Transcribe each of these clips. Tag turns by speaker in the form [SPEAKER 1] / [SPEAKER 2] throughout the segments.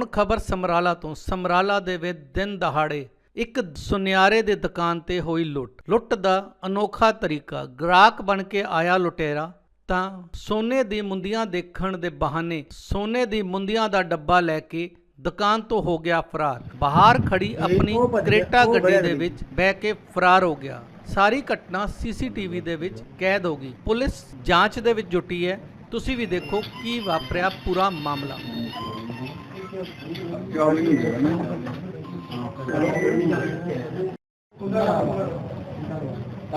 [SPEAKER 1] ਹੁਣ ਖਬਰ ਸਮਰਾਲਾ ਤੋਂ। ਸਮਰਾਲਾ ਦੇ ਵਿੱਚ ਦਿਨ ਦਹਾੜੇ ਇੱਕ ਸੁਨਿਆਰੇ ਦੇ ਦੁਕਾਨ ਤੇ ਹੋਈ ਲੁੱਟ। ਲੁੱਟ ਦਾ ਅਨੋਖਾ ਤਰੀਕਾ। ਗ੍ਰਾਹਕ ਬਣ ਕੇ ਆਇਆ ਲੁਟੇਰਾ ਤਾਂ ਸੋਨੇ ਦੀ ਮੁੰਦੀਆਂ ਦੇਖਣ ਦੇ ਬਹਾਨੇ ਸੋਨੇ ਦੀ ਮੁੰਦੀਆਂ ਦਾ ਡੱਬਾ ਲੈ ਕੇ ਦੁਕਾਨ ਤੋਂ ਹੋ ਗਿਆ ਫਰਾਰ। ਬਾਹਰ ਖੜੀ ਆਪਣੀ ਕਰੇਟਾ ਗੱਡੀ ਦੇ। ਵਿੱਚ ਬਹਿ ਕੇ ਫਰਾਰ ਹੋ ਗਿਆ। ਸਾਰੀ ਘਟਨਾ ਸੀਸੀਟੀਵੀ ਦੇ ਵਿੱਚ ਕੈਦ ਹੋ ਗਈ। ਪੁਲਿਸ ਜਾਂਚ ਦੇ ਵਿੱਚ ਜੁਟੀ ਹੈ। ਤੁਸੀਂ ਵੀ ਦੇਖੋ ਕੀ ਵਾਪਰਿਆ ਪੂਰਾ ਮਾਮਲਾ।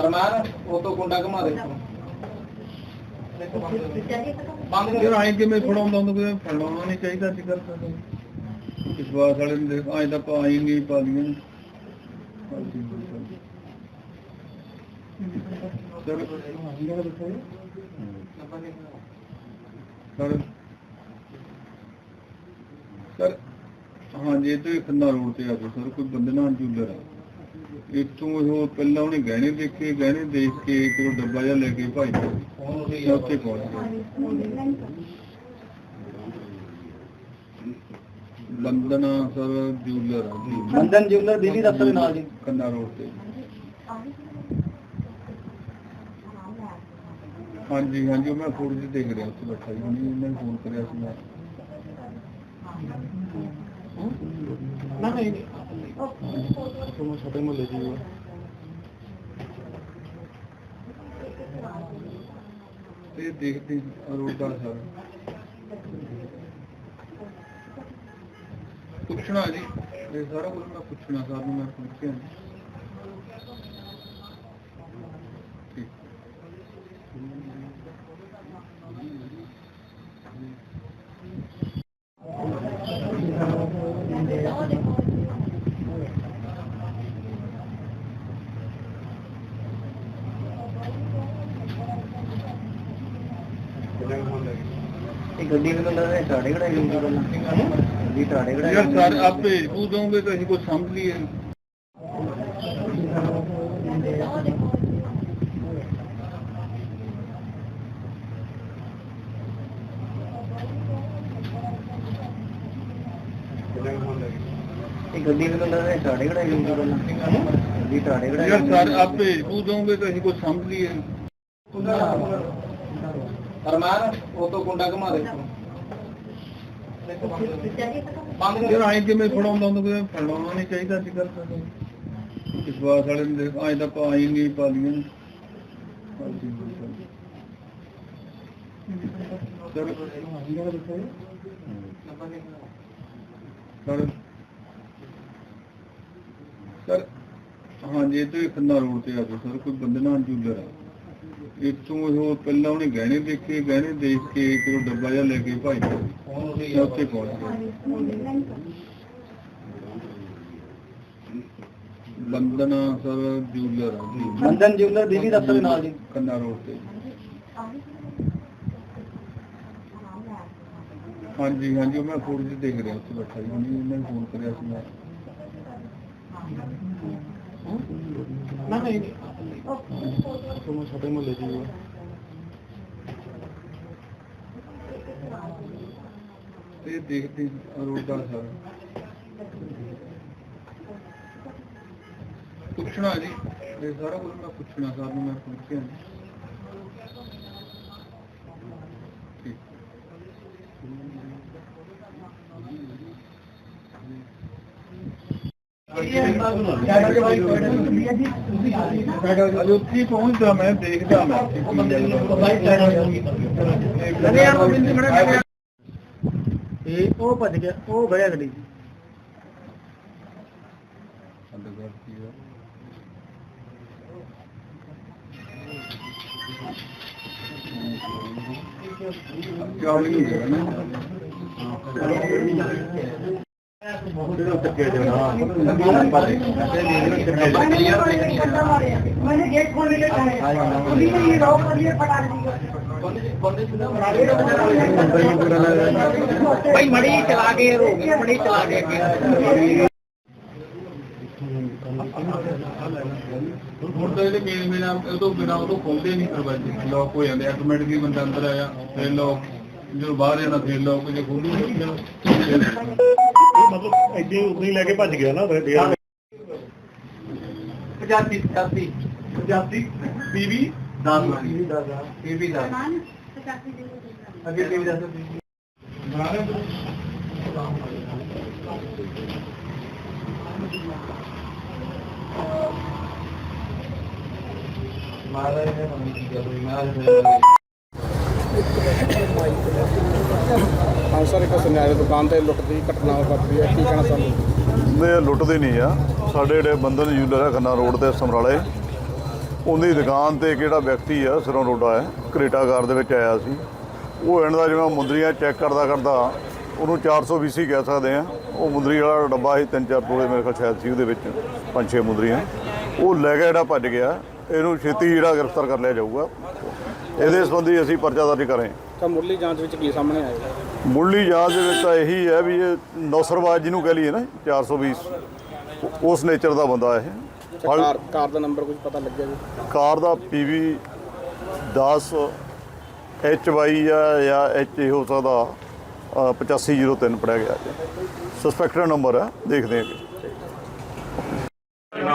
[SPEAKER 2] ਅਰਮਾਨ ਉਹ ਤੋਂ ਕੁੰਡਾ ਘੁਮਾ ਦੇ। ਬੰਦ
[SPEAKER 3] ਯਾਰ ਆਏ ਕਿਵੇਂ ਫੜਾਉਂਦਾ ਹੁੰਦਾ ਕੋਈ? ਫੜਾਉਣਾ ਨਹੀਂ ਚਾਹੀਦਾ ਅੱਜ ਕੱਲ ਵਿਸ਼ਵਾਸ ਵਾਲੇ ਨੂੰ ਆਏ ਤਾਂ ਪਾਈ ਨਹੀਂ ਪਾ ਲੀਆਂ ਚਲੋ। ਸਰ ਸਰ ਹਾਂਜੀ ਇਹ ਤੋਂ ਖੰਨਾ ਰੋਡ ਤੇ ਆ ਜਾਓ ਸਰ ਕੋਈ ਬੰਦੇ ਨਾਲ ਜੂਲਰ ਆ। ਇੱਥੋਂ ਉਹ ਪਹਿਲਾਂ ਉਹਨੇ ਗਹਿਣੇ ਦੇਖੇ ਗਹਿਣੇ ਦੇਖ ਕੇ ਕੋਈ ਡੱਬਾ ਜਿਹਾ ਲੈ ਕੇ ਭਾਈ ਉੱਥੇ ਪਹੁੰਚ ਗਿਆ ਬੰਦਨਾ ਸਰ ਜੂਲਰ ਆ। ਜੀ
[SPEAKER 2] ਮੰਦਨ ਜਿਵਲਰ ਦਿੱਲੀ ਦਫਤਰ ਦੇ ਨਾਲ ਜੀ।
[SPEAKER 3] ਕੰਨਾ ਰੋਡ ਤੇ। ਹਾਂਜੀ ਹਾਂਜੀ ਮੈਂ ਫੋਟੋ ਜੀ ਦੇਖ ਰਿਹਾ ਉੱਥੇ ਬੈਠਾ ਜੀ ਉਹਨੇ ਮੈਨੂੰ ਫੋਨ ਕਰਿਆ ਸੀ ਮੈਂ।
[SPEAKER 2] ਨਾ ਨਹੀਂ
[SPEAKER 3] ਤੁਹਾਨੂੰ ਛੋਟੇ ਮੁੱਲੇ ਜੀ ਉਹ ਤੇ ਦੇਖਦੇ ਰੋਡ ਦਾ ਸਰ। ਪੁੱਛਣਾ ਜੀ, ਇਹ ਸਾਰਾ ਕੁਝ ਮੈਂ ਪੁੱਛਣਾ, ਸਰ ਨੂੰ ਮੈਂ ਪੁੱਛ ਕੇ ਆਇਆ। ਠੀਕ
[SPEAKER 2] ਇਹ ਗੱਡੀ ਨੂੰ ਲੱਗਦਾ ਟਾੜੇ ਕਢਾਈ ਹੁੰਦੀ ਪਹਿਲਾਂ। ਗੱਡੀ ਟਾੜੇ ਕਢਾਈ
[SPEAKER 3] ਯਾਰ ਸਰ ਆਪੇ ਤੂੰ ਦੋਗੇ ਤਾਂ ਅਸੀਂ ਕੁਝ ਸਮਝ ਲਈਏ।
[SPEAKER 2] ਇਹ ਗੱਡੀ ਨੂੰ ਲੱਗਦਾ ਟਾੜੇ ਕਢਾਈ ਹੁੰਦੀ ਪਹਿਲਾਂ। ਗੱਡੀ ਟਾੜੇ ਕਢਾਈ
[SPEAKER 3] ਯਾਰ ਸਰ ਆਪੇ ਤੂੰ ਦੋਗੇ ਤਾਂ ਅਸੀਂ ਕੁਝ ਸਮਝ ਲਈਏ।
[SPEAKER 2] ਅਰਮਾਨ ਉਹ ਤੋਂ ਕੁੰਡਾ ਘੁਮਾ ਦੇ। ਬੰਦ
[SPEAKER 3] ਯਾਰ, ਆਏ ਕਿਵੇਂ ਫੜਾਉਂਦਾ ਹੁੰਦਾ ਕੋਈ ਫੜਾਉਣਾ ਨਹੀਂ ਚਾਹੀਦਾ ਅੱਜ ਕੱਲ ਤਾਂ। ਵਿਸ਼ਵਾਸ ਵਾਲੇ ਨੂੰ ਦੇਖ ਤਾਂ ਪਾਈ ਪਾ ਲੀਆਂ ਚਲੋ। ਸਰ ਸਰ ਹਾਂਜੀ, ਇਹ ਤੋਂ ਖੰਨਾ ਰੋਡ ਤੇ ਆ ਜਾਓ ਸਰ, ਕੋਈ ਬੰਦੇ ਨਾਲ ਜੂਲਰ ਆ ਇੱਥੋਂ ਉਹ ਪਹਿਲਾਂ ਉਹਨੇ ਗਹਿਣੇ ਦੇਖੇ ਗਹਿਣੇ ਦੇਖ ਕੇ ਕੋਈ ਡੱਬਾ ਜਿਹਾ ਲੈ ਕੇ ਭਾਈ ਮੈਂ ਉੱਥੇ ਪਹੁੰਚ ਗਿਆ ਬੰਦਨਾ ਸਰ ਜੂਲਰ ਆ ਜੀ।
[SPEAKER 2] ਮੰਦਨ ਜਿਵਲਰ ਦਿੱਲੀ ਦਫਤਰ ਨਾਲ ਜੀ।
[SPEAKER 3] ਕੰਨਾ ਰੋਡ ਤੇ। ਹਾਂਜੀ ਹਾਂਜੀ ਮੈਂ ਫੋਟੋ ਜੀ ਦੇਖ ਰਿਹਾ ਉੱਥੇ ਬੈਠਾ ਜੀ ਉਹਨੇ ਮੈਨੂੰ ਫੋਨ ਕਰਿਆ ਸੀ ਮੈਂ।
[SPEAKER 2] ਨਾ ਨਹੀਂ।
[SPEAKER 3] ਤੁਹਾਨੂੰ ਛੋਟੇ ਮੁੱਲੇ ਜੀ ਉਹ ਤੇ ਦੇਖਦੇ ਰੋਡ ਸਰ। ਪੁੱਛਣਾ ਜੀ, ਇਹ ਸਾਰਾ ਕੁਝ ਮੈਂ ਪੁੱਛਣਾ, ਸਰ ਨੂੰ ਮੈਂ ਪੁੱਛ ਕੇ ਆਇਆ। ਠੀਕ ਅਜੇ ਉੱਥੇ ਹੀ ਪਹੁੰਚਦਾ ਮੈਂ ਦੇਖਦਾ ਮੈਂ
[SPEAKER 2] ਇਹ ਉਹ ਭੱਜ ਗਿਆ ਉਹ ਗਿਆ ਗੱਡੀ
[SPEAKER 3] ਚਾਵਲ ਹੀ ਹੈ ਨਾ ਜਿਹੜਾ ਟੱਕੇ ਜਾਣਾ
[SPEAKER 4] मैंने गेट खोलने के कहा अभी तो ये लॉक कर दिया फटा दिया
[SPEAKER 2] ਭਾਈ ਮੜੀ ਚਲਾ ਕੇ ਰੋ ਗਈ ਮੜੀ ਚਲਾ ਕੇ ਅੱਗੇ
[SPEAKER 3] ਹੁਣ ਤਾਂ ਇਹਦੇ ਮੇਨ ਮੇਨ ਉਹ ਤੋਂ ਬਿਨਾ ਉਹ ਤੋਂ ਖੋਲਦੇ ਨਹੀਂ ਦਰਵਾਜ਼ੇ ਲੌਕ ਹੋ ਜਾਂਦੇ ਆਟੋਮੈਟਿਕਲੀ ਬੰਦਾ ਅੰਦਰ ਆਇਆ ਫਿਰ ਲੌਕ ਜਦੋਂ ਬਾਹਰ ਜਾਣਾ ਫਿਰ ਲੌਕ ਜੇ ਖੋਲੂ
[SPEAKER 5] ਉਦੋਂ ਉਦੋਂ ਹੀ ਲੈ ਕੇ ਭੱਜ ਗਿਆ ਨਾ ਡੇਢ
[SPEAKER 2] 85 85
[SPEAKER 5] 85 ਪੀਵੀ
[SPEAKER 2] 10 ਪੀਵੀ 10 ਪੀਵੀ 10 ਅੱਗੇ ਪੀਵੀ 10 ਮਾਰਾ ਨੇ ਮੰਨ। ਕੀ ਕਰ ਰਹੀ ਮੈਂ
[SPEAKER 6] ਹਾਂ ਸਰ, ਇੱਕ ਸੁਨਿਆਰੇ ਦੁਕਾਨ ਤੇ ਲੁੱਟ ਦੀ ਘਟਨਾ ਵਾਪਰੀ ਹੈ। ਕੀ ਕਹਿਣਾ ਚਾਹੁੰਦੇ
[SPEAKER 7] ਇਹ ਲੁੱਟਦੇ ਨਹੀਂ ਆ। ਸਾਡੇ ਜਿਹੜੇ ਬੰਧਨ ਜੂਲਰ ਹੈ ਖੰਨਾ ਰੋਡ ਤੇ ਸਮਰਾਲੇ। ਉਹਦੀ ਦੁਕਾਨ ਤੇ ਕਿਹੜਾ ਵਿਅਕਤੀ ਆ, ਸਿਰੋਂ ਰੋਡਾ ਹੈ। ਕਰੇਟਾਗਾਰ ਦੇ ਵਿੱਚ ਆਇਆ ਸੀ। ਉਹ ਇਹਨਾਂ ਦਾ ਜਿਵੇਂ ਮੁੰਦਰੀਆਂ ਚੈੱਕ ਕਰਦਾ ਕਰਦਾ, ਉਹਨੂੰ 420 ਕਹਿ ਸਕਦੇ ਆ। ਉਹ ਮੁੰਦਰੀ ਵਾਲਾ ਡੱਬਾ ਸੀ, ਤਿੰਨ ਚਾਰ ਪੂਰੇ ਮੇਰੇ ਕੋਲ ਸ਼ਾਇਦ ਸੀ ਉਹਦੇ ਵਿੱਚ, ਪੰਜ ਛੇ ਮੁੰਦਰੀਆਂ। ਉਹ ਲੈ ਕੇ ਜਿਹੜਾ ਭੱਜ ਗਿਆ, ਇਹਨੂੰ ਛੇਤੀ ਜਿਹੜਾ ਗ੍ਰਿਫਤਾਰ ਕਰ ਲਿਆ ਜਾਊਗਾ। ਇਹਦੇ ਸੰਬੰਧੀ ਅਸੀਂ ਪਰਚਾ ਦਰਜ ਕਰੇ
[SPEAKER 6] ਤਾਂ ਮੁੱਢਲੀ ਜਾਂਚ ਵਿੱਚ ਕੀ ਸਾਹਮਣੇ ਆਏਗਾ
[SPEAKER 7] ਮੁੱਢਲੀ ਜਾਂਚ ਦੇ ਵਿੱਚ ਤਾਂ ਇਹੀ ਹੈ ਵੀ ਇਹ ਨੌਸਰਵਾਜ ਜਿਹਨੂੰ ਕਹ ਲਈਏ ਨਾ 420 ਉਹ- ਉਸ ਨੇਚਰ ਦਾ ਬੰਦਾ ਇਹ।
[SPEAKER 6] ਕਾਰ ਕਾਰ ਦਾ ਨੰਬਰ ਕੁਝ ਪਤਾ ਲੱਗਿਆ ਜੀ?
[SPEAKER 7] ਕਾਰ ਦਾ ਪੀਵੀ 10 ਐਚ ਵਾਈ ਆ ਜਾਂ ਐਚ ਹੋ ਸਕਦਾ ਅ, 8503 ਪੜਿਆ ਗਿਆ ਜੀ। ਸਸਪੈਕਟਡ ਨੰਬਰ ਹੈ ਦੇਖਦੇ ਹਾਂ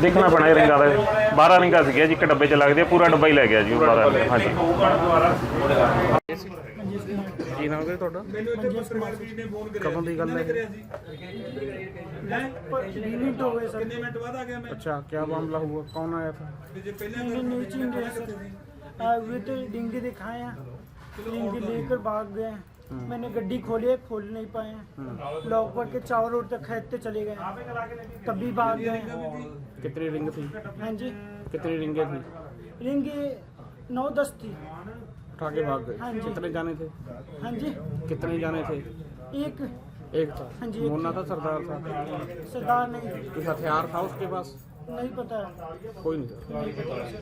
[SPEAKER 8] ਦੇਖਣਾ ਪੈਣਾ ਇਹ ਰਿੰਗਾਂ ਦਾ 12 ਰਿੰਗਾਂ ਸੀਗੀਆਂ ਜੀ ਇੱਕ ਡੱਬੇ 'ਚ ਲੱਗਦੇ ਆ, ਪੂਰਾ ਡੱਬਾ ਹੀ ਲੈ ਗਿਆ ਜੀ ਉਹ 12 ਹਾਂਜੀ
[SPEAKER 6] ਕੀ ਨਾਮ ਹੈ ਤੁਹਾਡਾ ਕਦੋਂ ਦੀ ਗੱਲ ਹੈ
[SPEAKER 4] मिनट हो गए सर कितने मिनट बाद आ गया मैं
[SPEAKER 6] अच्छा क्या मामला हुआ कौन आया था
[SPEAKER 4] नीचे गए सर आ, वे तो डिंगी दिखाए हैं डिंगी लेकर भाग गए हैं। मैंने गड्डी खोली है खोल नहीं पाए हैं। लॉक पर के चावल रोड तक खेदते चले गए हैं। तभी भाग गए हैं।
[SPEAKER 6] कितनी रिंग थी?
[SPEAKER 4] हाँ जी।
[SPEAKER 6] कितनी रिंगे थी?
[SPEAKER 4] रिंगी नौ दस थी।
[SPEAKER 6] उठा के भाग
[SPEAKER 4] हाँ
[SPEAKER 6] गए
[SPEAKER 4] जी।
[SPEAKER 6] कितने जाने थे?
[SPEAKER 4] हाँ जी।
[SPEAKER 6] कितने जाने थे?
[SPEAKER 4] एक।
[SPEAKER 6] एक था।
[SPEAKER 4] हाँ जी,
[SPEAKER 6] मोना था सरदार था?
[SPEAKER 4] सरदार नहीं।
[SPEAKER 6] कुछ हथियार था उसके पास?
[SPEAKER 4] नहीं पता।
[SPEAKER 6] कोई नहीं था।